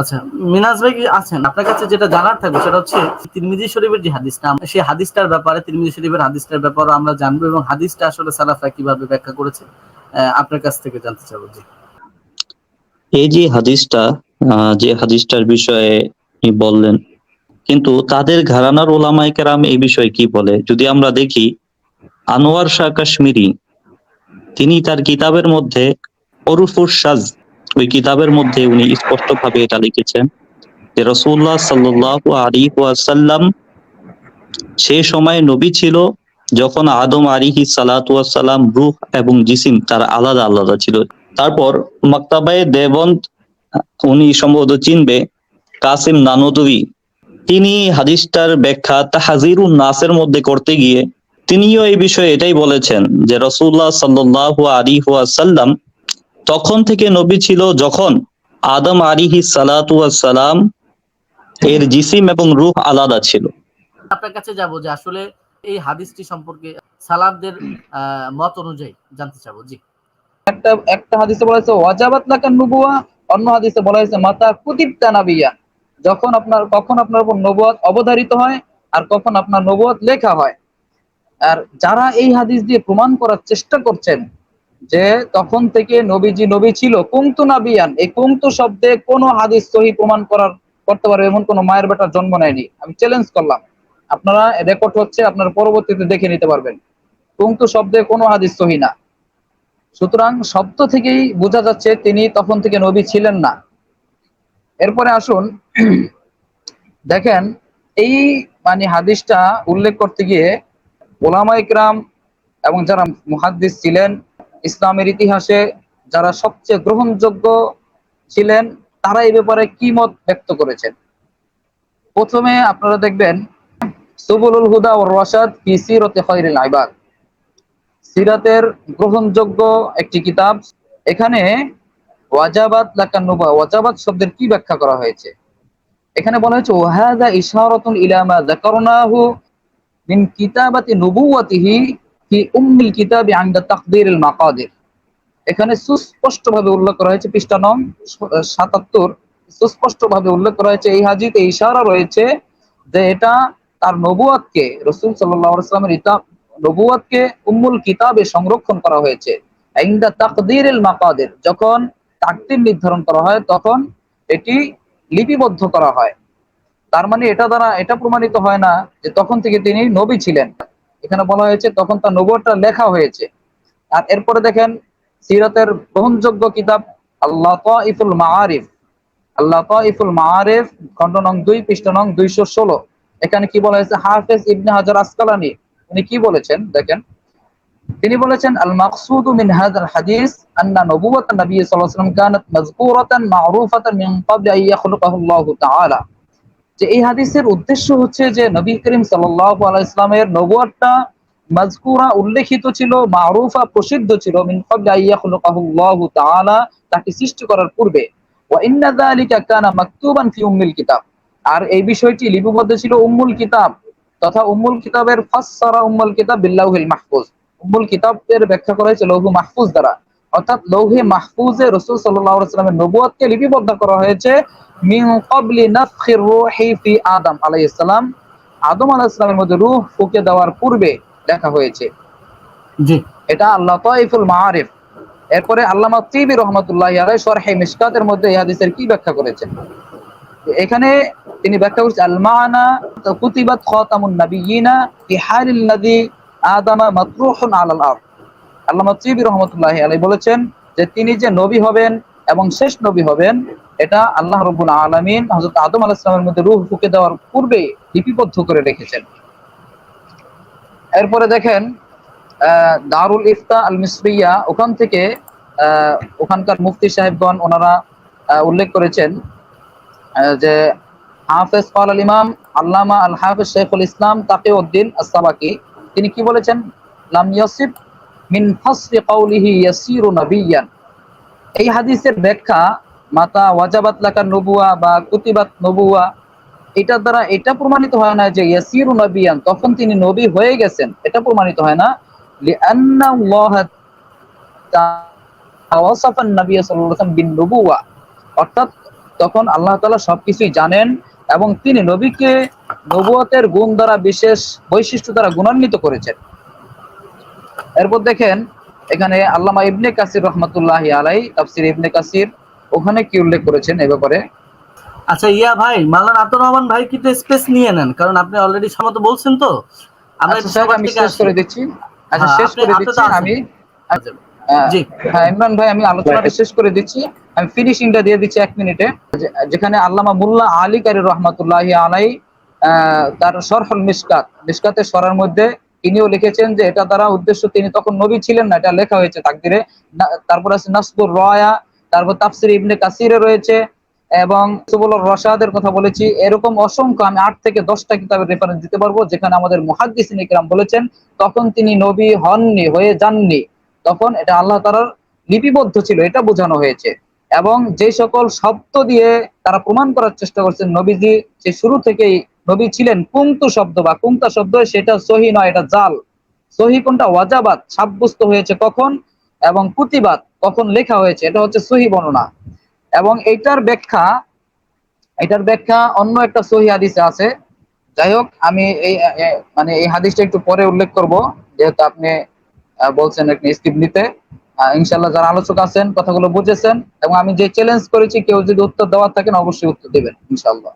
আচ্ছা মিনাজ ভাই কি আছেন? আপনার কাছে যেটা জানার থাকবে সেটা হচ্ছে তিরমিজি শরীফের যে হাদিসটা সেই হাদিসটার ব্যাপারে, তিরমিজি শরীফের হাদিসটার ব্যাপারে আমরা জানব এবং হাদিসটা আসলে সালাফরা কীভাবে ব্যাখ্যা করেছে আপনার কাছ থেকে জানতে চাবো জি। এই যে হাদিসটা যে হাদিসটার বিষয়ে বললেন, কিন্তু তাদের ঘরানার ওলামাই কেরাম এই বিষয়ে কি বলে? যদি আমরা দেখি, আনোয়ার শাহ কাশ্মীরি, তিনি তার কিতাবের মধ্যে অরুফুর সাজ ওই কিতাবের মধ্যে উনি স্পষ্টভাবে এটা লিখেছেন যে রসুল্লাহ সাল্লাহ আলী ওয়াসাল্লাম সে সময় নবী ছিল যখন আদম আলিহি সালাতাম রুহ এবং জিসিম তার আলাদা আলাদা ছিল। তারপর মাক্তাবায়ে দেবন্দ, উনি সম্ভবত চিনবে, কাসিম নানদুই তিনি হাদিসটার ব্যাখ্যা তাহাজিরুন নাসের মধ্যে করতে গিয়ে তিনিও এই বিষয়ে এটাই বলেছেন যে রসুল্লাহ সাল্লাহ আলী সাল্লাম তখন থেকে নবী ছিল যখন আদম আলিহি সালাতাম এর জিসিম এবং রূহ আলাদা ছিল। আপনার কাছে যাব যে আসলে এই হাদিসটি সম্পর্কে সালাফদের আহ, মত অনুযায়ী জানতে চাবো জি। একটা একটা হাদিসে বলা হয়েছে ওয়াজাবাত লাকান নুবুয়া অন্য হাদিসে বলা হয়েছে মাতা কুতিবতা নাবিয়া যখন আপনার কখন আপনার উপর নবুয়াত অবধারিত হয় আর কখন আপনার নবুয়াত লেখা হয়। আর যারা এই হাদিস দিয়ে প্রমাণ করার চেষ্টা করছেন যে তখন থেকে নবীজি নবী ছিল কুংতু নাবিয়ান। এই কুংতু শব্দে কোনো হাদিস সহি প্রমাণ করার, করতে পারবে এমন কোনো মায়ের বেটার জন্ম নেয়নি। আমি চ্যালেঞ্জ করলাম। আপনারা রেকর্ড হচ্ছে, আপনারা পরবর্তীতে দেখে নিতে পারবেন। কুংতু শব্দে কোনো হাদিস সহি না। সুতরাং শব্দ থেকেই বোঝা যাচ্ছে তিনি তখন থেকে নবী ছিলেন না। এরপরে আসুন। দেখেন, এই মানে হাদিসটা উল্লেখ করতে গিয়ে ওলামা ইকরাম এবং যারা মুহাদ্দিস ছিলেন ইসলামের ইতিহাসে যারা সবচেয়ে গ্রহণযোগ্য ছিলেন, তারা এই ব্যাপারে কি মত ব্যক্ত করেছেন? প্রথমে আপনারা দেখবেন, সুবুলুল হুদা ও রসাদ ফি সিরতে খৈরিল আইবাদ। সিরাতের গ্রহণযোগ্য একটি কিতাব। এখানে ওয়াজাবাত লাকান্নুবা ওয়াজাবাত শব্দের কি ব্যাখ্যা করা হয়েছে? এখানে বলা হয়েছে ওয়াহাদা ইশারাতুন ইলা মা যাকারনাহু মিন কিতাবাতি নুবুওয়াতিহি ফি উম্মিল কিতাবি আনদা তাকদীরিল মাকাদির। এখানে সুস্পষ্টভাবে উল্লেখ করা হয়েছে, পৃষ্ঠা নং সাতাত্তর, সুস্পষ্টভাবে উল্লেখ করা হয়েছে, এই হাজিতে ইশারা রয়েছে যে এটা তার নবুয়াতকে, রসুল সাল্লাহ আসলামের ইতাব নবুয়াতকে উম্মুল কিতাবে সংরক্ষণ করা হয়েছে ইনদা তাকদীরিল মাকাদির। যখন তাকদির নির্ধারণ করা হয়, তখন এটি লিপিবদ্ধ করা হয়। তার মানে এটা দ্বারা এটা প্রমাণিত হয় না যে তখন থেকে তিনি নবী ছিলেন। এখানে বলা হয়েছে, তখন তার নবুয়তটা লেখা হয়েছে। আর এরপরে দেখেন, সিরাতের গ্রহণযোগ্য কিতাব আল্লাহ তাইফুল মাআরিফ। আল্লাহ তাইফুল মাআরিফ, খণ্ড নং দুই, পৃষ্ঠ নং দুইশো ষোলো। এখানে কি বলা হয়েছে? হাফেজ ইবনে হাজার আসকালানি, উনি কি বলেছেন? দেখেন, তিনি বলেছেন, আল মাকসুদু মিন হাযাল হাদিস আন্না নবুওয়াত নবী সাল্লাল্লাহু আলাইহি ওয়াসাল্লাম কানাত মাযকুরাতান মা'রুফাতান মিন ক্বাবলি আন ইয়াখলুকাহু তাআলা। যে এই হাদিসের উদ্দেশ্য হচ্ছে যে নবী করিম সাল্লাল্লাহু আলাইহি ইসলামের নবুয়াতটা মাযকুরা উল্লেখিত ছিল, মা'রুফা প্রসিদ্ধ ছিল আল্লাহু তাকে সৃষ্টি করার পূর্বে। আর এই বিষয়টি লিপিবদ্ধ ছিল উম্মুল কিতাব, তথা উম্মুল কিতাবের ফাসসারা উম্মুল কিতাব বিল্লাহিল মাহফুজ। উম্মুল কিতাবের ব্যাখ্যা করা হয়েছে লৌহ মাহফুজ দ্বারা। অর্থাৎ লৌহে মাহফুজে রসুল আলাইহি ওয়াসাল্লামের লিপিবদ্ধ করা হয়েছে আদম আলাইহিস সালাম। আদম মধ্যে রূহ ফুঁকে দেওয়ার পূর্বে লেখা হয়েছে। এটা আল্লাহ তাইফুল মাআরিফ। এরপরে আল্লামা তিবি রহমাতুল্লাহি আলাইহি শরহে মিশকাতের মধ্যে এই হাদিসের কি ব্যাখ্যা করেছেন? এখানে তিনি ব্যাখ্যা করেছেন আল মা'না কুতিবাত খাতামুন নাবিয়িনা হালিল লাযী আদামা মাতরুহুন আলাল আরদ। আল্লামা তিবি রহমাতুল্লাহি আলাইহি বলেছেন যে তিনি যে নবী হবেন এবং শেষ নবী হবেন, এটা আল্লাহ রব্বুল আলামিন হযরত আদম আলাইহিস সালামের মধ্যে রূহ ফুঁকে দেওয়ার পূর্বে লিপিবদ্ধ করে রেখেছেন। এরপরে দেখেন দারুল ইফতা আল মিসরিয়া ওখান থেকে ওখানকার মুফতি সাহেবগণ ওনারা উল্লেখ করেছেন যে হাফেজ কাল আল ইমাম আল্লামা আল হাফেজ শেখুল ইসলাম তাকে উদ্দিন আসাবাকি তিনি কি বলেছেন? লাম ইয়াসিব মিন ফাসরি কাউলিহি ইয়াসিরু নাবিয়ান। এই হাদিসের ব্যাখ্যা, মাতা ওয়াজাবাত লাকার নবুয়া বা কুতিবাত নবুয়া এটার দ্বারা এটা প্রমাণিত হয় না যে ইয়াসিরু নবিয়ান, তখন তিনি নবী হয়ে গেছেন। এটা প্রমাণিত হয় না। লিআন্না আল্লাহ তাওয়াসাফান সাল্লাল্লাহু আলাইহি বিন নবুয়া। অর্থাৎ তখন আল্লাহ তাআলা সবকিছুই জানেন এবং তিনি নবীকে নবুয়তের গুণ দ্বারা বিশেষ বৈশিষ্ট্য দ্বারা গুণান্বিত করেছেন। এরপর দেখেন এখানে আল্লামা ইবনে কাসির রহমতুল্লাহ আলাই তাফসির ইবনে কাসির ওখানে কি উল্লেখ করেছেন এ ব্যাপারে? আচ্ছা ইয়া ভাই মালান আব্দুর রহমান ভাই কিন্তু স্পেস নিয়ে নেন কারণ আপনি অলরেডি সমত বলছেন তো। আমরা আচ্ছা আমি শেষ করে দিচ্ছি। আচ্ছা হ্যাঁ, শেষ করে দিচ্ছি আমি আচ্ছা, জি। হ্যাঁ ইমরান ভাই আমি আলোচনাটা শেষ করে দিচ্ছি। আমি ফিনিশিংটা দিয়ে দিচ্ছি এক মিনিটে। যেখানে আল্লামা মুল্লা আলী কারি রহমতুল্লাহ আলাই তার সরহল মিসকাত মিসকাতের সরার মধ্যে তিনিও লিখেছেন যে এটা দ্বারা উদ্দেশ্য তিনি তখন নবী ছিলেন না, এটা লেখা হয়েছে তাকদিরে। তারপর আছে নাসবুর রয়া, তারপর তাফসির ইবনে কাসিরে রয়েছে, এবং সুবুল রশাদের কথা বলেছি। এরকম অসংখ্য আমি আট থেকে দশটা কিতাবের রেফারেন্স দিতে পারব, যেখানে আমাদের মুহাদ্দিসিন ইকরাম বলেছেন, তখন তিনি নবী হননি, হয়ে যাননি। তখন এটা আল্লাহ তাআলার লিপিবদ্ধ ছিল, এটা বোঝানো হয়েছে। এবং যে সকল শব্দ দিয়ে তারা প্রমাণ করার চেষ্টা করছেন নবীজি, সে শুরু থেকেই নবী ছিলেন কুন্তু শব্দ বা কুংতা শব্দ সেটা সহি নয়, এটা জাল। সহি কোনটা? ওয়াজাবাত, সাব্যস্ত হয়েছে কখন? এবং কুতিবাত, কখন লেখা হয়েছে? এটা হচ্ছে সহি বর্ণনা। এবং এইটার ব্যাখ্যা এটার ব্যাখ্যা অন্য একটা সহি হাদিসে আছে। যাই হোক, আমি এই মানে এই হাদিসটা একটু পরে উল্লেখ করব, যেহেতু আপনি বলছেন একটা স্কিপ নিতে। ইনশাল্লাহ যারা আলোচক আছেন, কথাগুলো বুঝেছেন, এবং আমি যে চ্যালেঞ্জ করেছি, কেউ যদি উত্তর দেওয়ার থাকেন অবশ্যই উত্তর দেবেন ইনশাল্লাহ